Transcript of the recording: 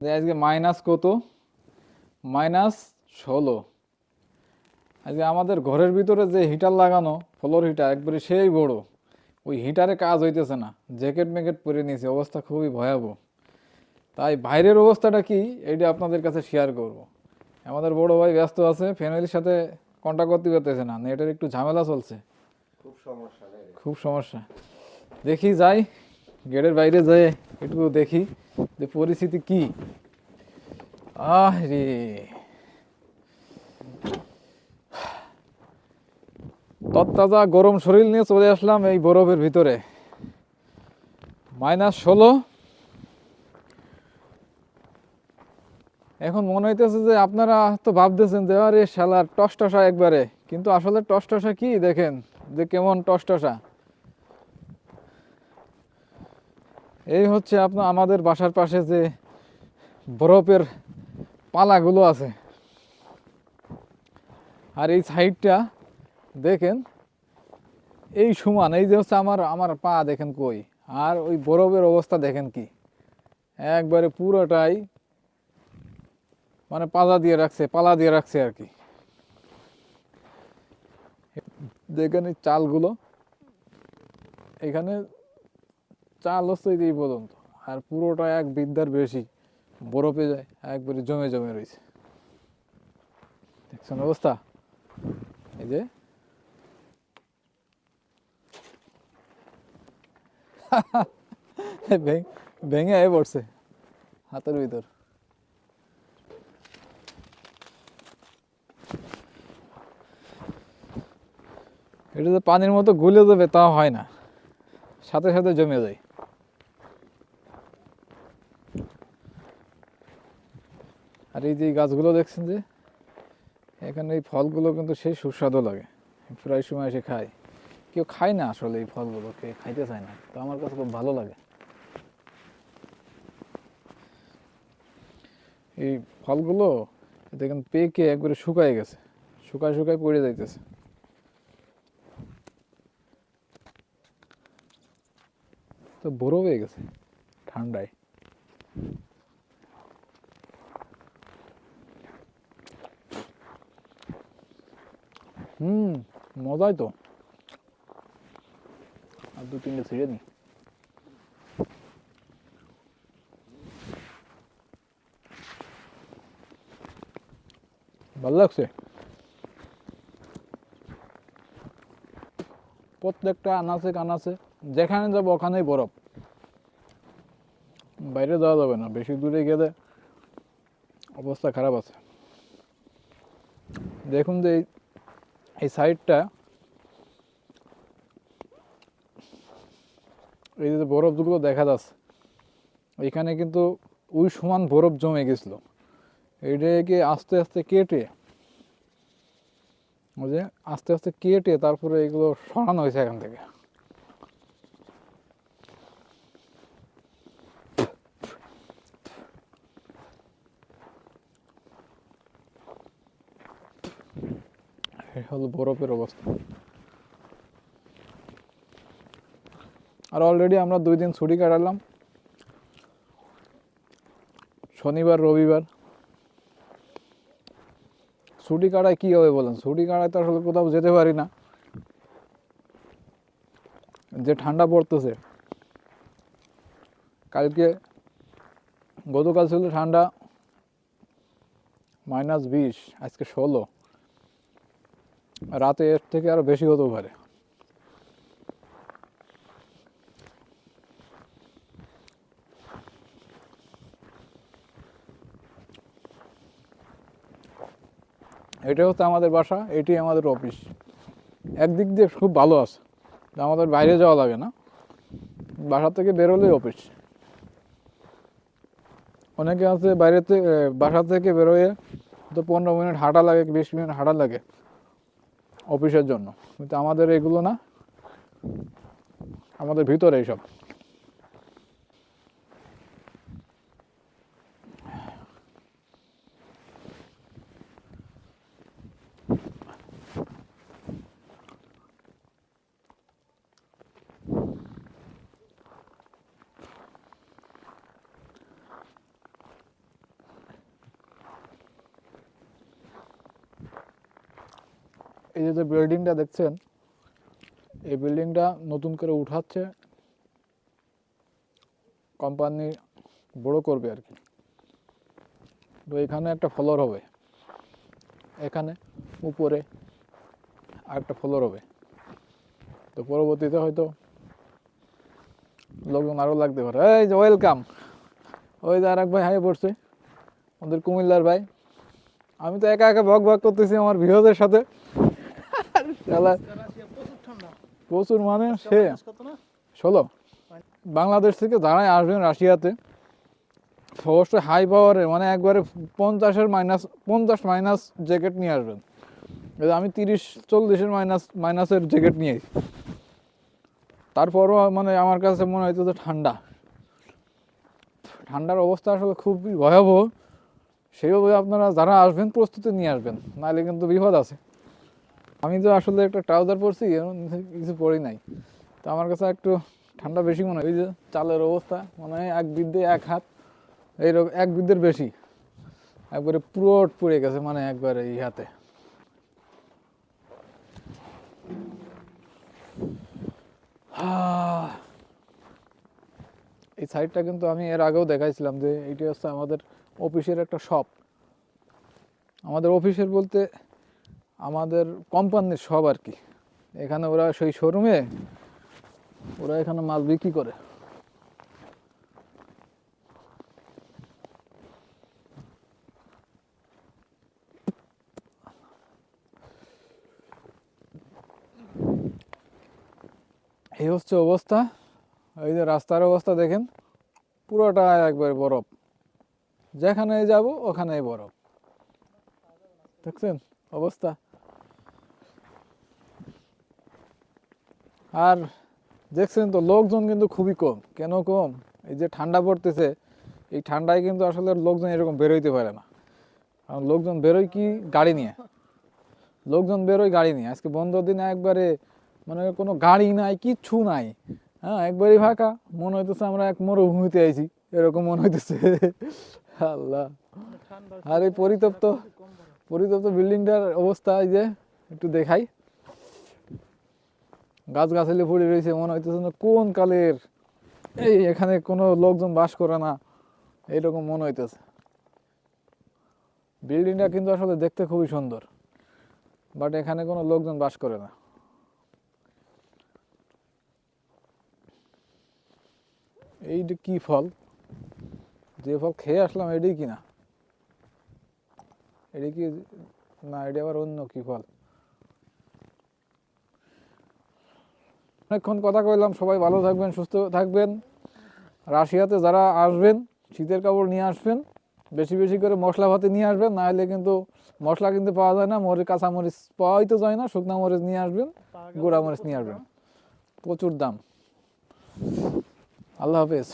আজকে মাইনাস কত? মাইনাস ষোলো। আজকে আমাদের ঘরের ভিতরে যে হিটার লাগানো ফ্লোর হিটার একবারে সেই বড়। ওই হিটারে কাজ হইতেছে না। জ্যাকেট ম্যাকেট পরে নিয়েছে অবস্থা খুবই ভয়াবহ। তাই বাইরের অবস্থাটা কি এইটা আপনাদের কাছে শেয়ার করব। আমাদের বড় ভাই ব্যস্ত আছে ফ্যামিলির সাথে কন্ট্যাক্ট করতে পারতেছে না। নেটের একটু ঝামেলা চলছে। খুব সমস্যা খুব সমস্যা। দেখি যাই। গেটের বাইরে যাই একটু দেখি যে পরিস্থিতি কি। আহ রে। তত্তাজা গরম শরীর নিয়ে চলে আসলাম এই বরফের ভিতরে। মাইনাস ষোলো। এখন মনে হইতেছে যে আপনারা তো ভাবতেছেন যে, আরে শালার টসটসা একবারে। কিন্তু আসলে টসটসা কি দেখেন, যে কেমন টসটসা। এই হচ্ছে আপনার আমাদের বাসার পাশে যে বরফের পালাগুলো আছে। আর এই সাইডটা দেখেন, এই সমান, এই যে হচ্ছে আমার আমার পা দেখেন কই? আর ওই বরফের অবস্থা দেখেন কি? একবারে পুরোটাই মানে পালা দিয়ে রাখছে, পালা দিয়ে রাখছে আর কি। দেখেন এই চালগুলো, এখানে চাল হচ্ছে এই পর্যন্ত। আর পুরোটা এক বিদ্যার বেশি, বরফে যায়, একবারে জমে জমে রয়েছে। দেখছেন অবস্থা? এই যে। ভেঙ- আয় পড়ছে হাতের ভিতর। এটা যে পানির মতো গুলে যাবে তা হয় না, সাথে সাথে জমে যায়। আর এই যে গাছগুলো দেখছেন যে, এখানে এই ফলগুলো কিন্তু সেই সুস্বাদু লাগে। প্রায় সময় এসে খায়। কেউ খায় না আসলে এই ফলগুলো কে খাইতে চায় না। তো আমার কাছে খুব ভালো লাগে। এই ফলগুলো, দেখেন পেকে একবারে শুকায় গেছে। শুকায় শুকায় পড়ে যাইতেছে। তো বড় হয়ে গেছে ঠান্ডায়। হুম মজাই তো আর দু তিনটে ছিঁড়ে নি ভালো লাগছে প্রত্যেকটা আনাচে কানাচে যেখানে যাব ওখানেই বরফ বাইরে যাওয়া যাবে না বেশি দূরে গেলে অবস্থা খারাপ আছে দেখুন যে এই- সাইডটা, এই যে বরফগুলো দেখা যাচ্ছে, এখানে কিন্তু ওই সমান বরফ জমে গেছিল। এইটাকে আস্তে আস্তে কেটে যে আস্তে আস্তে কেটে তারপরে এগুলো সরানো হয়েছে এখান থেকে। এই হলো বরফের অবস্থা। আর অলরেডি আমরা দুই দিন ছুটি কাটালাম। শনিবার, রবিবার। ছুটি কাটায় কী হবে বলেন? ছুটি কাটায় তো আসলে কোথাও যেতে পারি না। যে ঠান্ডা পড়তেছে। কালকে গতকাল ছিল ঠান্ডা মাইনাস বিশ, আজকে ষোলো। রাতে এর থেকে আরও বেশি হতেও পারে। এটা হচ্ছে আমাদের বাসা, এটি আমাদের অফিস একদিক দিয়ে খুব ভালো আছে আমাদের বাইরে যাওয়া লাগে না। বাসা থেকে বেরোলেই অফিস অনেকে আছে বাইরে থেকে বাসা থেকে বেরোয় তো পনেরো মিনিট হাঁটা লাগে, বিশ মিনিট হাঁটা লাগে। অফিসের জন্য। কিন্তু আমাদের এগুলো না। আমাদের ভিতরে এইসব। এই যে বিল্ডিংটা দেখছেন, এই বিল্ডিংটা নতুন করে উঠাচ্ছে কোম্পানি বড় করবে আর কি। তো এখানে একটা ফ্লোর হবে। এখানে উপরে আর একটা ফ্লোর হবে। তো পরবর্তীতে হয়তো লোকজন আরও লাগতে পারে। এই যে ওয়েলকাম ওই যে আর এক ভাই হাই পড়ছে আমাদের কুমিল্লার ভাই। আমি তো একা একা ভগ ভগ করতেছি আমার ভিহদের সাথে। প্রচুর মানে সে ষোলো। বাংলাদেশ থেকে যারাই আসবেন রাশিয়াতে, অবশ্যই হাই পাওয়ারের মানে একবারে পঞ্চাশের মাইনাস পঞ্চাশ মাইনাস জ্যাকেট নিয়ে আসবেন। আমি তিরিশ, চল্লিশের মাইনাস মাইনাসের জ্যাকেট নিয়ে এসেছি। তারপরও মানে আমার কাছে মনে হইতো যে ঠান্ডা। ঠান্ডার অবস্থা আসলে খুবই ভয়াবহ। সেইভাবে আপনারা যারা আসবেন, প্রস্তুতি নিয়ে আসবেন। নাহলে কিন্তু বিপদ আছে। আমি তো আসলে একটা ট্রাউজার পরছি কিছু পরি নাই। তো আমার কাছে একটু ঠান্ডা বেশি মনে হয়। ওই যে চালের অবস্থা মানে হয় এক বিদ্যে এক হাত এইরকম এক বিদ্যের বেশি। একবারে পুরোট পড়ে গেছে মানে একবারে এই হাতে। এই সাইডটা কিন্তু আমি এর আগেও দেখাইছিলাম যে এটি হচ্ছে আমাদের অফিসের একটা শপ আমাদের অফিসের বলতে আমাদের কোম্পানির সব আর কি। এখানে ওরা সেই শোরুমে, ওরা এখানে মাল বিক্রি করে। এই হচ্ছে অবস্থা। এই যে রাস্তার অবস্থা দেখেন, পুরোটা একবার বরফ। যেখানে যাব ওখানেই বরফ। দেখছেন? অবস্থা। আর দেখছেন তো, লোকজন কিন্তু খুবই কম। কেন কম? এই যে ঠান্ডা পড়তেছে, এই ঠান্ডায় কিন্তু আসলে লোকজন এরকম বেরোইতে পারে না। কারণ লোকজন বেরোয় কি গাড়ি নিয়ে? লোকজন বেরোয় গাড়ি নিয়ে। আজকে বন্ধ দিনে একবারে মানে কোনো গাড়ি নাই, কিচ্ছু নাই। হ্যাঁ একবারই ফাঁকা। মনে হইতেছে আমরা এক মরুভূমিতে আইছি। এরকম মনে হইতেছে। আল্লাহ। আর এই পরিতপ্ত পরিতপ্ত বিল্ডিংটার অবস্থা এই যে, একটু দেখাই। গাছ গাছালি পড়ে রয়েছে মনে হইতেছে না কোন কালের? এই এখানে কোনো লোকজন বাস করে না, এইরকম মনে হইতেছে। বিল্ডিংটা কিন্তু আসলে দেখতে খুবই সুন্দর, বাট এখানে কোনো লোকজন বাস করে না। এইটা কি ফল? যে ফল খেয়ে আসলাম, এটাই কি না এটা কি না এটা আবার অন্য কি ফল? অনেকক্ষণ কথা কইলাম, সবাই ভালো থাকবেন, সুস্থ থাকবেন। রাশিয়াতে যারা আসবেন, শীতের কাপড় নিয়ে আসবেন, বেশি বেশি করে মশলা ভাতে নিয়ে আসবেন, না হলে কিন্তু মশলা কিন্তু পাওয়া যায় না, মরিচ কাঁচা মরিচ পাওয়াই তো যায় না, শুকনা মরিচ নিয়ে আসবেন, গোড়া মরিচ নিয়ে আসবেন। প্রচুর দাম। আল্লাহ হাফেজ।